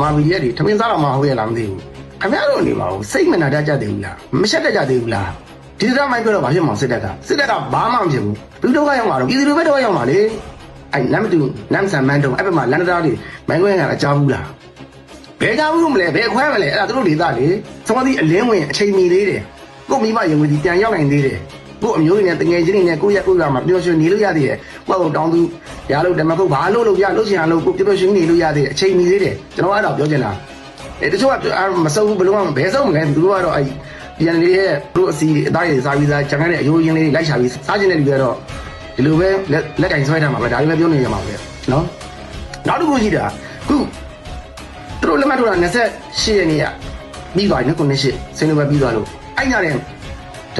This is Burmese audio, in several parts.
မာဗီဒီယက်တွေထမင်းစားတော့မှဟုတ်ရလားမသိဘူးခင်ဗျားတို့နေပါဘူးစိတ်မနာတတ်ကြသေးဘူးလားမရှက်တတ်ကြသေးဘူးလားဒီစကားမိုက်ပြောတော့ဘာဖြစ်မှာစစ်တပ်ကစစ်တပ်ကဘာမှမဖြစ်ဘူးဘယ်တော့ကရောက်မှာတော့ပြည်သူတွေပဲတော့ရောက်မှာလေအဲ့နမ်တူနမ်ဆန်မန်တုံအဲ့ဘက်မှာလန်ဒတာတွေမိုင်းခွဲကအကြောင်းဘူးလားဘယ်ကြောင်ဘူးမလဲဘယ်ခွဲမလဲအဲ့ဒါတို့ဒေသလေသမားဒီအလင်းဝင်အချိန်မီလေးတယ်ကိုမိမရင်ဝင်ဒီပြန်ရောက်နိုင်သေးတယ် ကိုအမျိုးကြီးနဲ့တငယ်ချင်းတွေနဲ့ကိုရက်ကိုရမှာပျော်ရွှင်နေလို့ရသေးတယ်ကိုယ့်ကိုတောင်းသူရလို့ဓမ္မကုတ်ဘာလို့လို့ပြလို့ချင်ရလို့ကိုပျော်ရွှင်နေလို့ရသေးတယ်အချိန်မီသေးတယ်ကျွန်တော်အဲ့ဒါပြောချင်တာအဲတချို့ကမစုံဘူးဘယ်လိုမှဘယ်စုံမလဲသူတို့ကတော့အဲ့ပြန်လေးရဲ့တို့အစီအသားရည်စားပြီးသားဂျန်တဲ့အယိုးရင်းလေးလိုက်ချပြီးစားခြင်းတဲ့လူတွေကတော့ဒီလိုပဲလက်လက်ကင်ဆွဲထားမှာပဲဒါတွေပဲပြောနေရမှာပဲနော်နောက်တစ်ခုရှိတာခုသူတို့လက်မှတ်ထိုးတာ28ရက်နေ့ကပြီးသွားပြီနော်98စင်လိုပဲပြီးသွားလို့အဲ့ညတဲ့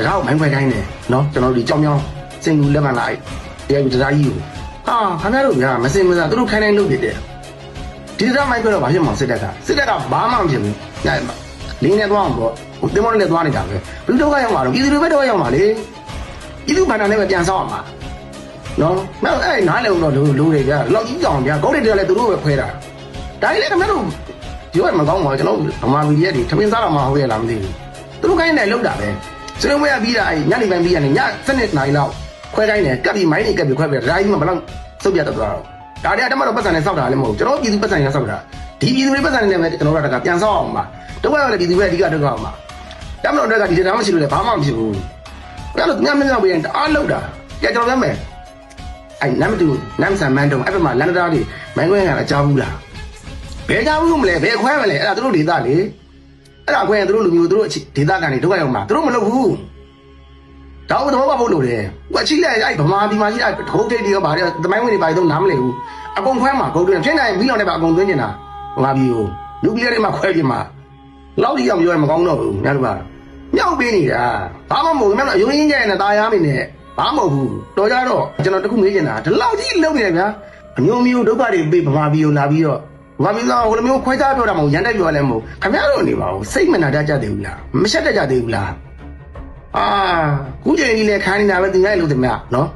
တကားကိုမိုင်းခွဲခိုင်းတယ်နော်ကျွန်တော်တို့ဒီကြောင်ကြောင်စင်လူလက်မှတ်လိုက်တရားပြီးတရားကြီးကိုဟာခင်ဗျားတို့ကမစင်မစားသူတို့ခိုင်းတိုင်းလုပ်ဖြစ်တယ်ဒီစကားမိုင်းခွဲတော့ဘာဖြစ်မှာစစ်တပ်ကစစ်တပ်ကဘာမှမဖြစ်ဘူးညမှာလင်းနေသွားအောင်ပေါ့ဟိုတင်မောနဲ့သွားနေတာပဲဘယ်တော့ကရောက်မှာတော့ပြည်သူတွေပဲတော့ရောက်မှာလေပြည်သူဘာသာနဲ့ပဲပြန်ဆောက်အောင်မှာနော်မဟုတ်အဲ့နားလည်းတော့လူလူတွေကြလောက်ကြီးကြောင်ဗျာကောက်တွေတည်းလည်းသူတို့ပဲခွဲတာဒါကြီးလည်းခင်ဗျားတို့ပြောရမကောင်းပါဘူးကျွန်တော်ဗမာမီဒီယာတွေထမင်းစားတော့မှဟုတ်ရလားမသိဘူးသူတို့ခိုင်းတယ်လောက်တာပဲ စလုံးမရပြီးတာအဲ့ညနေပိုင်းပြီးရတယ်ည7နာရီလောက်ခွဲခိုင်းတယ်ကပ်ပြီးမိုင်းတွေကပ်ပြီးခွဲပြီးဒါကြီးမှဘယ်လောက်စုပ်ပြတ်တော့တော့ဒါတွေကတမတော့ပတ်စံနဲ့စောက်တာလည်းမဟုတ်ကျွန်တော်ပြည်သူပတ်စံနဲ့စောက်တာဒီပြည်သူတွေပတ်စံနဲ့ပဲကျွန်တော်တို့ကပြန်ဆောက်အောင်ပါတော့ရလည်းပြည်သူတွေအဓိကတော့အောင်ပါတမတော်တွေကဒီတရားမရှိလို့လည်းဘာမှမဖြစ်ဘူးအဲ့လိုညမင်းလောက်ပြီးရင်အားလောက်တာကြကျွန်တော်ပြောမယ်အဲ့နမ်တူနမ်ဆန်မန်တုံအဲ့ဘက်မှာလန်ဒတာတွေမိုင်းခွဲကအကြောင်းဘူးလားဘယ်ကြောင်းဘူးမလဲဘယ်ခွဲမလဲအဲ့ဒါသူတို့ဒေသလေ အဲ့ဒါခွဲရင်သူတို့လူမျိုးသူတို့ဒေသကနေဒုက္ခရောက်မှာသူတို့မလုပ်ဘူးဒါတော့တော့မဟုတ်လို့လေကွာချိလိုက်အဲ့ဗမာပြည်မှာရှိတဲ့ထုံးထိပ်တွေကဘာတွေသမိုင်းဝင်တွေဘာတွေတော့နားမလည်ဘူးအကုန်ခွဲမှာဂုတ်တွင်ဖြစ်နိုင်မီးလောင်နဲ့ပါအကုန်သွင်းနေတာဗမာပြည်ကိုလူပြည်တွေမှာခွဲပြမှာလောက်ကြီးအောင်ပြောရင်မကောင်းတော့ဘူးညတို့ကမြောက်ပေးနေတာဘာမှမဟုတ်ဘူးမြောက်တော့အယုံရင်းကြရဲ့နဲ့ตาရမင်းနဲ့ဘာမှမဟုတ်ဘူးတော်ကြတော့ကျွန်တော်တခုမေးချင်တာဒီလောက်ကြီးလုံနေတယ်ဗျာအမျိုးမျိုးဒုက္ခတွေပေးဗမာပြည်ကိုလာပြီးတော့ ဗမာပြည်ကဟိုလိုမျိုးခွဲခြားပြောတာမဟုတ်ရန်တက်ပြောရလဲမဟုတ်ခင်ဗျားတို့နေပါဦးစိတ်မနာတတ်ကြသေးဘူးလားမရှက်တတ်ကြသေးဘူးလားအာခုချိန်ကြီးလဲခိုင်းနေတာပဲသူများလို့တမနော်